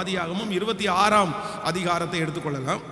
ஆதியாகமும் இருபத்தி ஆறாம் அதிகாரத்தை எடுத்துக்கொள்ளலாம்.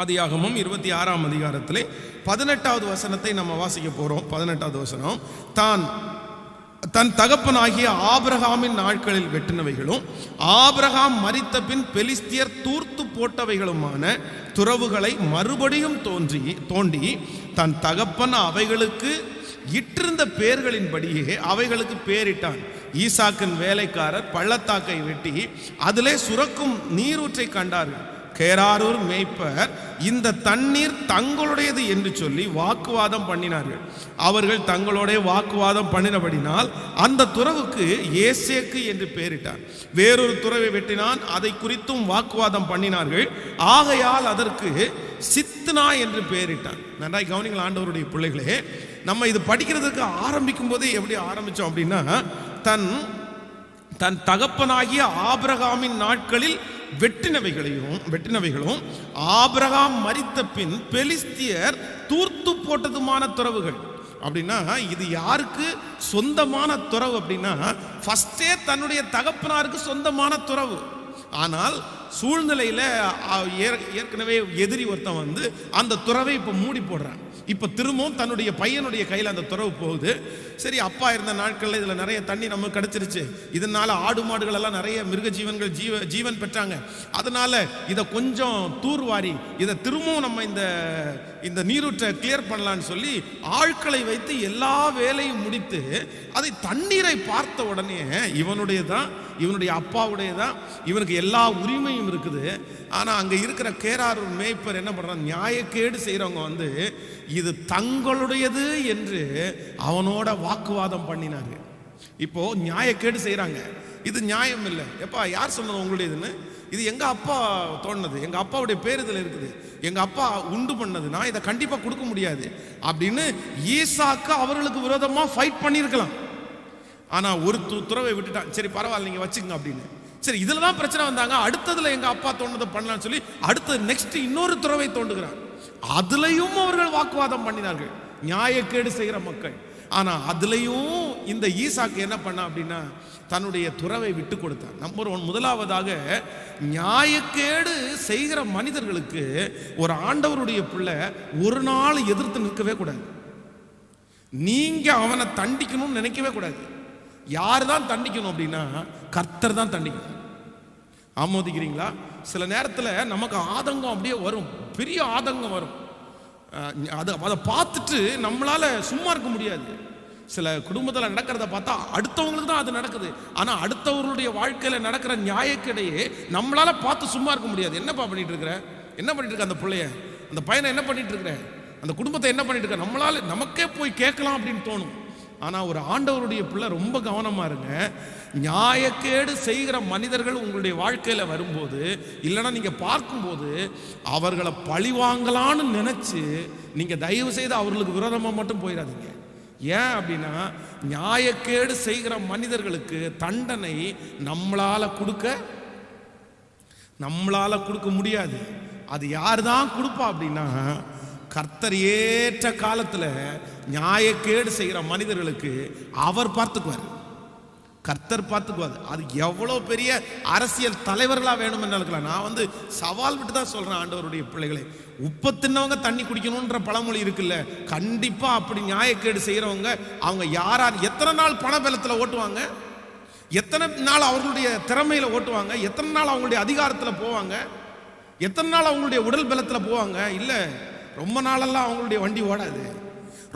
ஆதியாகமும் இருபத்தி ஆறாம் அதிகாரத்திலே பதினெட்டாவது வசனத்தை நம்ம வாசிக்க போகிறோம் பதினெட்டாவது வசனம் தான் தன் தகப்பனாகிய ஆபிரகாமின் நாட்களில் வெட்டினவைகளும் ஆபிரகாம் மறித்த பின் பெலிஸ்தியர் தூர்த்து போட்டவைகளுமான துறவுகளை மறுபடியும் தோன்றி தோண்டி தன் தகப்பன் அவைகளுக்கு இட்டிருந்த பெயர்களின்படியே அவைகளுக்கு பேரிட்டான். ஈசாக்கின் வேலைக்காரர் பள்ளத்தாக்கை வெட்டி அதிலே சுரக்கும் நீரூற்றை கண்டார்கள். கேராரூர் மேய்ப்பர் இந்த தண்ணீர் தங்களுடையது என்று சொல்லி வாக்குவாதம் பண்ணினார்கள். அவர்கள் தங்களுடைய வாக்குவாதம் பண்ணினபடினால் அந்த துறவுக்கு ஏசேக்கு என்று பெயரிட்டார் வேறொரு துறவை வெட்டினான் அதை குறித்தும் வாக்குவாதம் பண்ணினார்கள். ஆகையால் அதற்கு சித்னா என்று பெயரிட்டார் நன்றாய் கவனிங்கள் ஆண்டவருடைய பிள்ளைகளே நம்ம இது படிக்கிறதுக்கு ஆரம்பிக்கும் போதே எப்படி ஆரம்பித்தோம் அப்படின்னா தன் தன் தகப்பனாகிய ஆபிரகாமின் நாட்களில் வெட்டினவைகளையும் வெட்டினவைகளும் ஆபிரகாம் மரித்த பின் பெலிஸ்தியர் தூர்த்து போட்டதுமான துறவுகள். அப்படின்னா இது யாருக்கு சொந்தமான துறவு அப்படின்னா ஃபஸ்ட்டே தன்னுடைய தகப்பனாருக்கு சொந்தமான துறவு. ஆனால் சூழ்நிலையில் ஏற்கனவே எதிரி ஒருத்தன் வந்து அந்த துறவை இப்போ மூடி போடுறான். இப்போ திரும்பவும் தன்னுடைய பையனுடைய கையில் அந்த துறவு போகுது. சரி அப்பா இருந்த நாட்களில் இதில் நிறைய தண்ணி நமக்கு கிடச்சிருச்சு. இதனால் ஆடு மாடுகள் எல்லாம் நிறைய மிருக ஜீவன்கள் ஜீவ ஜீவன் பெற்றாங்க. அதனால் இதை கொஞ்சம் தூர்வாரி இதை திரும்பவும் நம்ம இந்த இந்த நீரூற்றை கிளியர் பண்ணலான்னு சொல்லி ஆட்களை வைத்து எல்லா வேலையும் முடித்து அதை தண்ணீரை பார்த்த உடனே இவனுடைய தான் இவனுடைய அப்பாவுடைய தான் இவனுக்கு எல்லா உரிமையும் இருக்குது. ஆனால் அங்கே இருக்கிற கேராரூர் மேய்ப்பர் என்ன பண்ணுறான் நியாயக்கேடு செய்கிறவங்க வந்து இது தங்களுடையது என்று அவனோட வாக்குவாதம் பண்ணினாங்க இப்போ நியாயக்கேடு செய்கிறாங்க இது நியாயம் இல்லை. எப்பா யார் சொன்னது உங்களுடையதுன்னு? இது எங்க அப்பா தோணுனது எங்க அப்பாவுடைய பேர் இதில் இருக்குது. எங்க அப்பா உண்டு பண்ணது. நான் இதை கண்டிப்பா கொடுக்க முடியாது. அப்படின்னு ஈசாக்கு அவர்களுக்கு விரோதமா ஃபைட் பண்ணியிருக்கலாம். ஆனா ஒரு துறவை விட்டுட்டான். சரி பரவாயில்ல நீங்க வச்சுக்கங்க அப்படின்னு. சரி இதில் தான் பிரச்சனை வந்தாங்க. அடுத்ததில் எங்கள் அப்பா தோணுதை பண்ணலான்னு சொல்லி அடுத்தது நெக்ஸ்ட் இன்னொரு துறவை தோண்டுகிறான் அதுலயும் அவர்கள் வாக்குவாதம் பண்ணினார்கள். நியாயக்கேடு செய்கிற மக்கள். ஆனால் அதுலேயும் இந்த ஈசாக்கு என்ன பண்ண அப்படின்னா தன்னுடைய துறவை விட்டு கொடுத்தார். நம்பர் ஒன் முதலாவதாக நியாயக்கேடு செய்கிற மனிதர்களுக்கு ஒரு ஆண்டவருடைய பிள்ளை ஒரு நாள் எதிர்த்து நிற்கவே கூடாது. நீங்கள் அவனை தண்டிக்கணும்னு நினைக்கவே கூடாது. யார் தான் தண்டிக்கணும் அப்படின்னா கர்த்தர் தான் தண்டிக்கணும். ஆமோதிக்கிறீங்களா? சில நேரத்தில் நமக்கு ஆதங்கம் அப்படியே வரும். பெரிய ஆதங்கம் வரும். அது அதை அதை பார்த்துட்டு நம்மளால் சும்மா இருக்க முடியாது. சில குடும்பத்தில் நடக்கிறத பார்த்தா அடுத்தவங்களுக்கு தான் அது நடக்குது. ஆனால் அடுத்தவர்களுடைய வாழ்க்கையில் நடக்கிற நியாயக்கிடையே நம்மளால் பார்த்து சும்மா இருக்க முடியாது. என்னப்பா பண்ணிட்டு இருக்கிற? என்ன பண்ணிட்டு இருக்க அந்த பிள்ளைய? அந்த பையனை என்ன பண்ணிட்டு இருக்கிற? அந்த குடும்பத்தை என்ன பண்ணிட்டு இருக்க? நம்மளால நமக்கே போய் கேட்கலாம் அப்படின்னு தோணும். ஆனால் ஒரு ஆண்டவருடைய பிள்ளை ரொம்ப கவனமாக இருங்க. நியாயக்கேடு செய்கிற மனிதர்கள் உங்களுடைய வாழ்க்கையில் வரும்போது இல்லைன்னா நீங்கள் பார்க்கும்போது அவர்களை பழிவாங்கலான்னு நினச்சி நீங்கள் தயவு செய்து அவர்களுக்கு விரோதமாக மட்டும் போயிடாதீங்க. ஏன் அப்படின்னா நியாயக்கேடு செய்கிற மனிதர்களுக்கு தண்டனை நம்மளால கொடுக்க நம்மளால கொடுக்க முடியாது. அது யார் தான் கொடுப்பா அப்படின்னா கர்த்தர் ஏற்ற காலத்தில் நியாயக்கேடு செய்கிற மனிதர்களுக்கு அவர் பார்த்துக்குவார். கர்த்தர் பார்த்துக்குவார். அது எவ்வளோ பெரிய அரசியல் தலைவர்களாக வேணும்னு இருக்கலாம். நான் வந்து சவால் விட்டு தான் சொல்கிறேன் ஆண்டவருடைய பிள்ளைகளை. உப்பு தின்னவங்க தண்ணி குடிக்கணுன்ற பழமொழி இருக்குல்ல. கண்டிப்பாக அப்படி நியாயக்கேடு செய்கிறவங்க அவங்க யாரார் எத்தனை நாள் பண பலத்தில் ஓட்டுவாங்க? எத்தனை நாள் அவர்களுடைய திறமையில் ஓட்டுவாங்க? எத்தனை நாள் அவங்களுடைய அதிகாரத்தில் போவாங்க? எத்தனை நாள் அவங்களுடைய உடல் பலத்தில் போவாங்க? இல்லை ரொம்ப நாளெல்லாம் அவங்களுடைய வண்டி ஓடாது.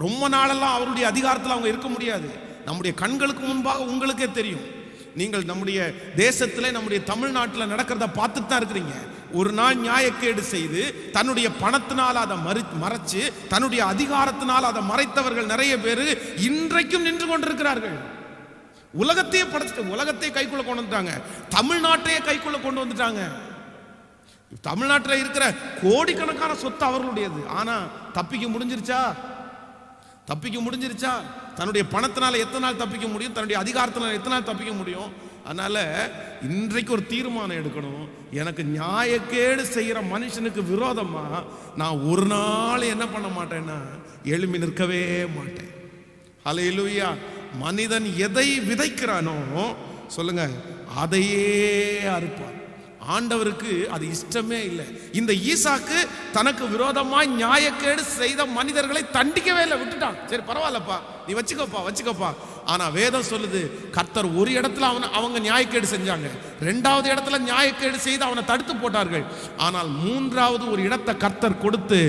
ரொம்ப நாளெல்லாம் அவருடைய அதிகாரத்தில் அவங்க இருக்க முடியாது. நம்முடைய கண்களுக்கு முன்பாக உங்களுக்கே தெரியும். நீங்கள் நம்முடைய தேசத்தில் நம்முடைய தமிழ்நாட்டில் நடக்கிறத பார்த்துட்டு தான் இருக்கிறீங்க. ஒரு நாள் நியாயக்கேடு செய்து தன்னுடைய பணத்தினால் அதை மறு மறைச்சு தன்னுடைய அதிகாரத்தினால் அதை மறைத்தவர்கள் நிறைய பேர் இன்றைக்கும் நின்று கொண்டிருக்கிறார்கள். உலகத்தையே படைச்சிட்டு உலகத்தையே கைக்குள்ள கொண்டு வந்துட்டாங்க. தமிழ்நாட்டையே கைக்குள்ள கொண்டு வந்துட்டாங்க. தமிழ்நாட்டில் இருக்கிற கோடிக்கணக்கான சொத்து அவர்களுடையது. ஆனால் தப்பிக்க முடிஞ்சிருச்சா? தப்பிக்க முடிஞ்சிருச்சா? தன்னுடைய பணத்தினால எத்தனை நாள் தப்பிக்க முடியும்? தன்னுடைய அதிகாரத்தினால எத்தனை நாள் தப்பிக்க முடியும்? அதனால இன்றைக்கு ஒரு தீர்மானம் எடுக்கணும். எனக்கு நியாயக்கேடு செய்கிற மனுஷனுக்கு விரோதமா நான் ஒரு நாள் என்ன பண்ண மாட்டேன்னா எழும்பி நிற்கவே மாட்டேன். ஹalleluya. மனிதன் எதை விதைக்கிறானோ சொல்லுங்க அதையே அறுப்பான். ஆண்டவருக்கு அது இஷ்டமே இல்லை. இந்த ஈசாக்கு தனக்கு விரோதமாய் நியாயக்கேடு செய்த மனிதர்களை தண்டிக்கவே இல்லை விட்டுட்டான். சரி பரவாயில்லப்பா. நீ வச்சுக்கோப்பா வச்சுக்கோப்பா. ஆனால் வேதம் சொல்லுது கர்த்தர் ஒரு இடத்துல அவனை அவங்க நியாயக்கேடு செஞ்சாங்க. ரெண்டாவது இடத்துல நியாயக்கேடு செய்து அவனை தடுத்து போட்டார்கள். ஆனால் மூன்றாவது ஒரு இடத்தை கர்த்தர் கொடுத்து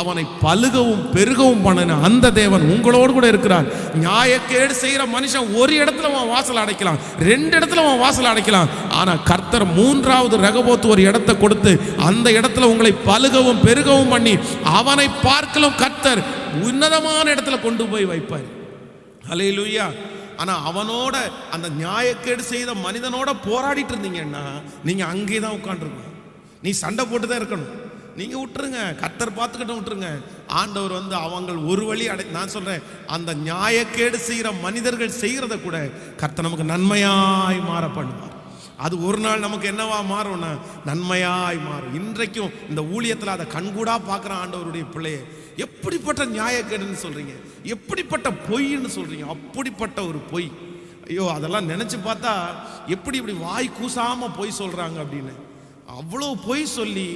அவனை பழுகவும் பெருகவும் பண்ணின அந்த தேவன் உங்களோடு கூட இருக்கிறார். நியாயக்கேடு செய்கிற மனுஷன் ஒரு இடத்துல அவன் வாசல் அடைக்கலாம் ரெண்டு இடத்துல அவன் வாசல் அடைக்கலாம். ஆனால் கர்த்தர் மூன்றாவது ரகபோத்து ஒரு இடத்தை கொடுத்து அந்த இடத்துல உங்களை பழுகவும் பெருகவும் பண்ணி அவனை பார்க்கலும் கர்த்தர் உன்னதமான இடத்துல கொண்டு போய் வைப்பார். ஹalleluya. ஆனால் அவனோட அந்த நியாயக்கேடு செய்த மனிதனோட போராடிட்டு இருந்தீங்கன்னா நீங்கள் அங்கே தான் உட்காந்துருக்கணும் நீ சண்டை போட்டு தான் இருக்கணும். நீங்கள் விட்டுருங்க கத்தர் பார்த்துக்கிட்டும் விட்டுருங்க ஆண்டவர் வந்து அவங்கள் ஒரு வழி அடை நான் சொல்கிறேன் அந்த நியாயக்கேடு செய்கிற மனிதர்கள் செய்கிறத கூட கர்த்தர் நமக்கு நன்மையாய் மாற பண்ணுவார். அது ஒரு நாள் நமக்கு என்னவா மாறும்னா நன்மையாய் மாறும். இன்றைக்கும் இந்த ஊழியத்தில் அதை கண்கூடா பார்க்குற ஆண்டவருடைய பிள்ளையை எப்படிப்பட்ட நியாயக்கேடுன்னு சொல்றீங்க? எப்படிப்பட்ட பொய்ன்னு சொல்றீங்க? அப்படிப்பட்ட ஒரு பொய். ஐயோ அதெல்லாம் நினைச்சு பார்த்தா எப்படி இப்படி வாய் கூசாம பொய் சொல்றாங்க அப்படின்னு. அவ்வளோ பொய் சொல்லி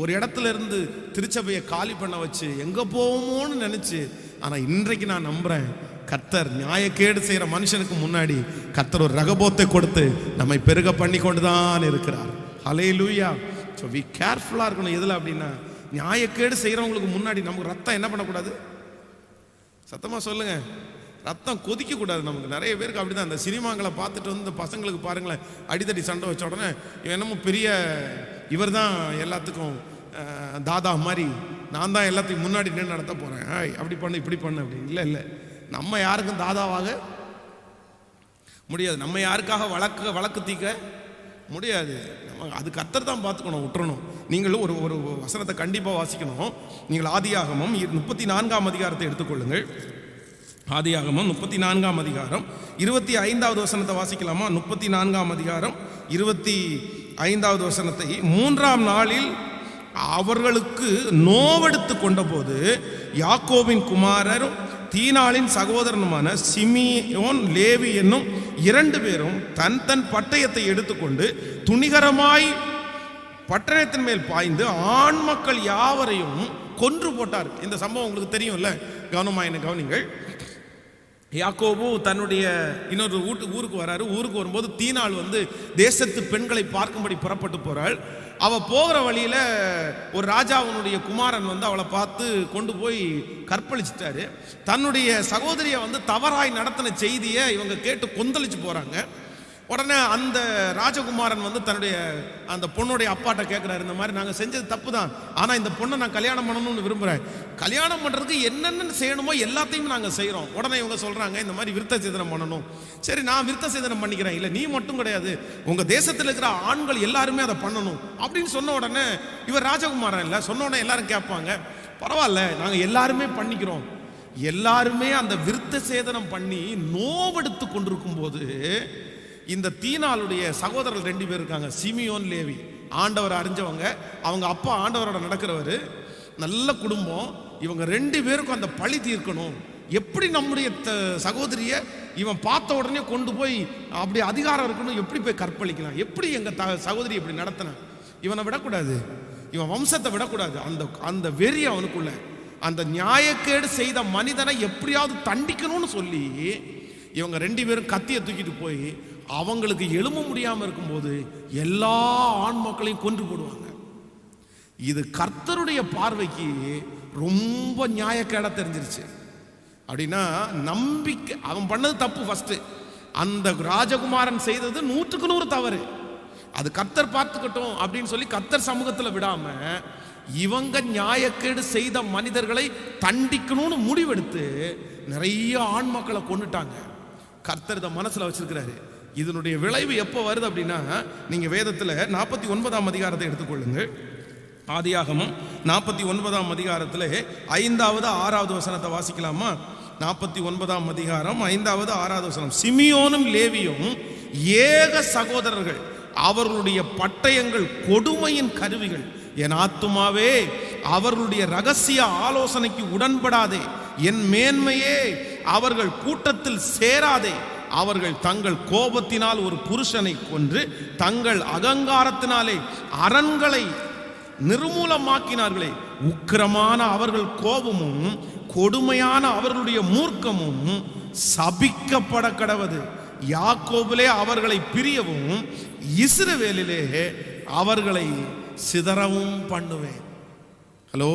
ஒரு இடத்துல இருந்து திருச்சபையை காலி பண்ண வச்சு எங்க போவோமோன்னு நினைச்சு ஆனா இன்றைக்கு நான் நம்புறேன் கர்த்தர் நியாயக்கேடு செய்யற மனுஷனுக்கு முன்னாடி கர்த்தர் ஒரு ரகபோத்தை கொடுத்து நம்மை பெருக பண்ணி கொண்டு தான் இருக்கிறார். ஹலே லூயா ஸோ வி கேர்ஃபுல்லாக இருக்கணும். எதில் அப்படின்னா நியாயக்கேடு செய்கிறவங்களுக்கு முன்னாடி நமக்கு ரத்தம் என்ன பண்ணக்கூடாது? சத்தமாக சொல்லுங்க. ரத்தம் கொதிக்க கூடாது நமக்கு. நிறைய பேருக்கு அப்படிதான். அந்த சினிமாங்களை பார்த்துட்டு வந்து இந்த பசங்களுக்கு பாருங்களேன். அடித்தடி சண்டை வச்ச உடனே இவன் என்னமோ பெரிய இவர் தான் எல்லாத்துக்கும் தாதா மாதிரி. நான் தான் எல்லாத்தையும் முன்னாடி நின்று நடத்த போகிறேன் அப்படி பண்ணு இப்படி பண்ணு அப்படி. இல்லை இல்லை. நம்ம யாருக்கும் தாதாவாக முடியாது. நம்ம யாருக்காக வழக்கு வழக்கு தீக்க முடியாது. அது கத்தர் தான் பார்த்துக்கணும் விட்டுறணும் நீங்களும் ஒரு ஒரு வசனத்தை கண்டிப்பாக வாசிக்கணும். நீங்கள் ஆதியாகமும் முப்பத்தி நான்காம் அதிகாரத்தை எடுத்துக்கொள்ளுங்கள். ஆதியாகமும் முப்பத்தி நான்காம் அதிகாரம். இருபத்தி ஐந்தாவது வசனத்தை வாசிக்கலாமா? முப்பத்தி நான்காம் அதிகாரம் இருபத்தி ஐந்தாவது வசனத்தை. மூன்றாம் நாளில் அவர்களுக்கு நோவெடுத்து கொண்டபோது யாக்கோவின் குமாரரும் தீனாளின் சகோதரனுமான சிமியோன் லேவி என்னும் இரண்டு பேரும் தன் தன் பட்டயத்தை எடுத்துக்கொண்டு துணிகரமாய் பட்டணத்தின் மேல் பாய்ந்து ஆண் மக்கள் யாவரையும் கொன்று போட்டார். இந்த சம்பவம் உங்களுக்கு தெரியும்ல? கவனமாக என்ன கவனிங்கள். யாக்கோபு தன்னுடைய இன்னொரு வீட்டு ஊருக்கு வராரு. ஊருக்கு வரும்போது தீனாள் வந்து தேசத்து பெண்களை பார்க்கும்படி புறப்பட்டு போகிறாள் அவள் போகிற வழியில் ஒரு ராஜாவினுடைய குமாரன் வந்து அவளை பார்த்து கொண்டு போய் கற்பழிச்சிட்டாரு. தன்னுடைய சகோதரியை வந்து தவறாய் நடத்தின செய்தியை இவங்க கேட்டு கொந்தளிச்சு போகிறாங்க உடனே அந்த ராஜகுமாரன் வந்து தன்னுடைய அந்த பொண்ணுடைய அப்பாட்ட கேட்குறாரு இந்த மாதிரி நாங்கள் செஞ்சது தப்பு தான் ஆனால் இந்த பொண்ணை நான் கல்யாணம் பண்ணணும்னு விரும்புகிறேன் கல்யாணம் பண்ணுறதுக்கு என்னென்ன செய்யணுமோ எல்லாத்தையும் நாங்கள் செய்கிறோம் உடனே இவங்க சொல்கிறாங்க இந்த மாதிரி விருத்த சேதனம் பண்ணணும். சரி நான் விருத்த சேதனம் பண்ணிக்கிறேன். இல்லை நீ மட்டும் கிடையாது. உங்கள் தேசத்தில் இருக்கிற ஆண்கள் எல்லாருமே அதை பண்ணணும் அப்படின்னு சொன்ன உடனே இவர் ராஜகுமாரன் இல்லை சொன்ன உடனே எல்லாரும் கேட்பாங்க. பரவாயில்ல நாங்கள் எல்லாருமே பண்ணிக்கிறோம். எல்லாருமே அந்த விருத்த சேதனம் பண்ணி நோவெடுத்து கொண்டிருக்கும் போது இந்த தீனாளுடைய சகோதரர்கள் ரெண்டு பேர் இருக்காங்க. Simeon Levi. ஆண்டவர் அறிஞ்சவங்க. அவங்க அப்பா ஆண்டவரோட நடக்கிறவர். நல்ல குடும்பம். இவங்க ரெண்டு பேருக்கும் அந்த பழி தீர்க்கணும். எப்படி நம்முடைய த- சகோதரிய இவன் பார்த்த உடனே கொண்டு போய் அப்படி அதிகாரம் இருக்கணும் எப்படி போய் கற்பழிக்கலாம்? எப்படி எங்கள் த சகோதரி இப்படி நடத்தினான் இவனை விடக்கூடாது. இவன் வம்சத்தை விடக்கூடாது. அந்த அந்த வெறி அவனுக்குள்ள. அந்த நியாயக்கேடு செய்த மனிதனை எப்படியாவது தண்டிக்கணும்னு சொல்லி இவங்க ரெண்டு பேரும் கத்தியை தூக்கிட்டு போய் அவங்களுக்கு எழும்ப முடியாமல் இருக்கும்போது எல்லா ஆண் மக்களையும் கொன்று போடுவாங்க. இது கர்த்தருடைய பார்வைக்கு ரொம்ப நியாயக்கேட தெரிஞ்சிருச்சு. அப்படின்னா நம்பிக்கை அவன் பண்ணது தப்பு ஃபஸ்ட்டு அந்த ராஜகுமாரன் செய்தது நூற்றுக்கு நூறு தவறு. அது கர்த்தர் பார்த்துக்கட்டும் அப்படின்னு சொல்லி கர்த்தர் சமூகத்தில் விடாம இவங்க நியாயக்கேடு செய்த மனிதர்களை தண்டிக்கணும்னு முடிவெடுத்து நிறைய ஆண் மக்களை கொண்டுட்டாங்க கர்த்தர் இதை மனசில் வச்சிருக்கிறாரு. இதனுடைய விளைவு எப்போ வருது அப்படின்னா நீங்க வேதத்துல நாற்பத்தி ஒன்பதாம் அதிகாரத்தை எடுத்துக்கொள்ளுங்கள். ஆதியாகமம் நாற்பத்தி ஒன்பதாம் அதிகாரத்தில் ஐந்தாவது ஆறாவது வசனத்தை வாசிக்கலாமா? நாற்பத்தி ஒன்பதாம் அதிகாரம் ஐந்தாவது ஆறாவது வசனம். சிமியோனும் லேவியும் ஏக சகோதரர்கள் அவர்களுடைய பட்டயங்கள் கொடுமையின் கருவிகள். என் ஆத்துமாவே அவர்களுடைய ரகசிய ஆலோசனைக்கு உடன்படாதே. என் மேன்மையே அவர்கள் கூட்டத்தில் சேராதே. அவர்கள் தங்கள் கோபத்தினால் ஒரு புருஷனை கொன்று தங்கள் அகங்காரத்தினாலே அரண்களை நிர்மூலமாக்கினார்களே. உக்கிரமான அவர்கள் கோபமும் கொடுமையான அவர்களுடைய மூர்க்கமும் சபிக்கப்பட கடவது. யாக்கோபிலே அவர்களை பிரியவும் இஸ்ரவேலிலே அவர்களை சிதறவும் பண்ணுவேன். ஹலோ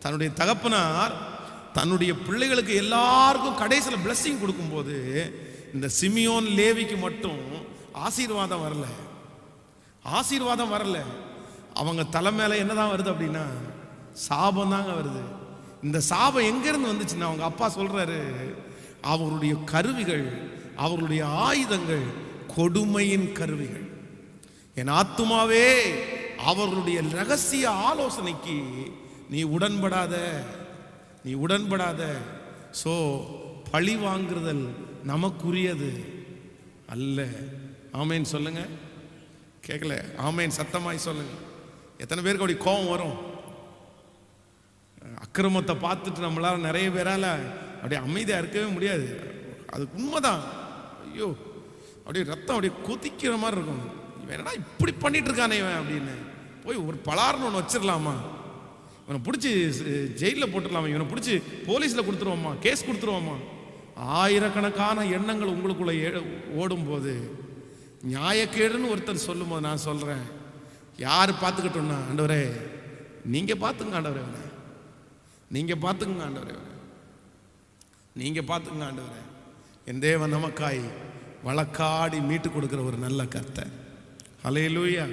தன்னுடைய தகப்பனார் தன்னுடைய பிள்ளைகளுக்கு எல்லாருக்கும் கடைசியில் பிளஸ்ஸிங் கொடுக்கும்போது இந்த சிமியோன் லேவிக்கு மட்டும் ஆசீர்வாதம் வரல. ஆசீர்வாதம் வரல. அவங்க தலை மேலே என்னதான் வருது அப்படின்னா சாபம் தாங்க வருது. இந்த சாபம் எங்கேருந்து வந்துச்சுன்னா அவங்க அப்பா சொல்றாரு அவருடைய கருவிகள் அவருடைய ஆயுதங்கள் கொடுமையின் கருவிகள். என் ஆத்துமாவே அவர்களுடைய ரகசிய ஆலோசனைக்கு நீ உடன்படாத. நீ உடன்படாத. ஸோ பழி வாங்குறதல் நமக்குரியது அல்ல. ஆமேன்னு சொல்லுங்க. கேட்கல ஆமேன். சத்தமாய் சொல்லுங்க. எத்தனை பேருக்கு அப்படி கோபம் வரும்? அக்கிரமத்தை பார்த்துட்டு நம்மளால் நிறைய பேரால் அப்படியே அமைதியாக இருக்கவே முடியாது. அது உண்மைதான். ஐயோ அப்படியே ரத்தம் அப்படியே கொதிக்கிற மாதிரி இருக்கும். இவன் என்னடா இப்படி பண்ணிட்டு இருக்கானே இவன் அப்படின்னு. போய் ஒரு பலார்னு ஒன்று வச்சிடலாமா இவனை பிடிச்சி ஜெயிலில் போட்டுடலாமா? இவனை பிடிச்சி போலீஸில் கொடுத்துருவோமா? கேஸ் கொடுத்துருவோமா? ஆயிரக்கணக்கான எண்ணங்கள் உங்களுக்குள்ளே ஏ- ஓடும்போது நியாயக்கேடுன்னு ஒருத்தர் சொல்லும்போது நான் சொல்கிறேன் யார் பார்த்துக்கிட்டோன்னா ஆண்டவரே நீங்கள் பார்த்துங்க ஆண்டவரே நீங்கள் பார்த்துங்க ஆண்டவரே நீங்கள் பார்த்துங்க ஆண்டவரே. என் தேவன் நமக்காய் வழக்காடி மீட்டு கொடுக்குற ஒரு நல்ல கத்தை ஹலே லூயா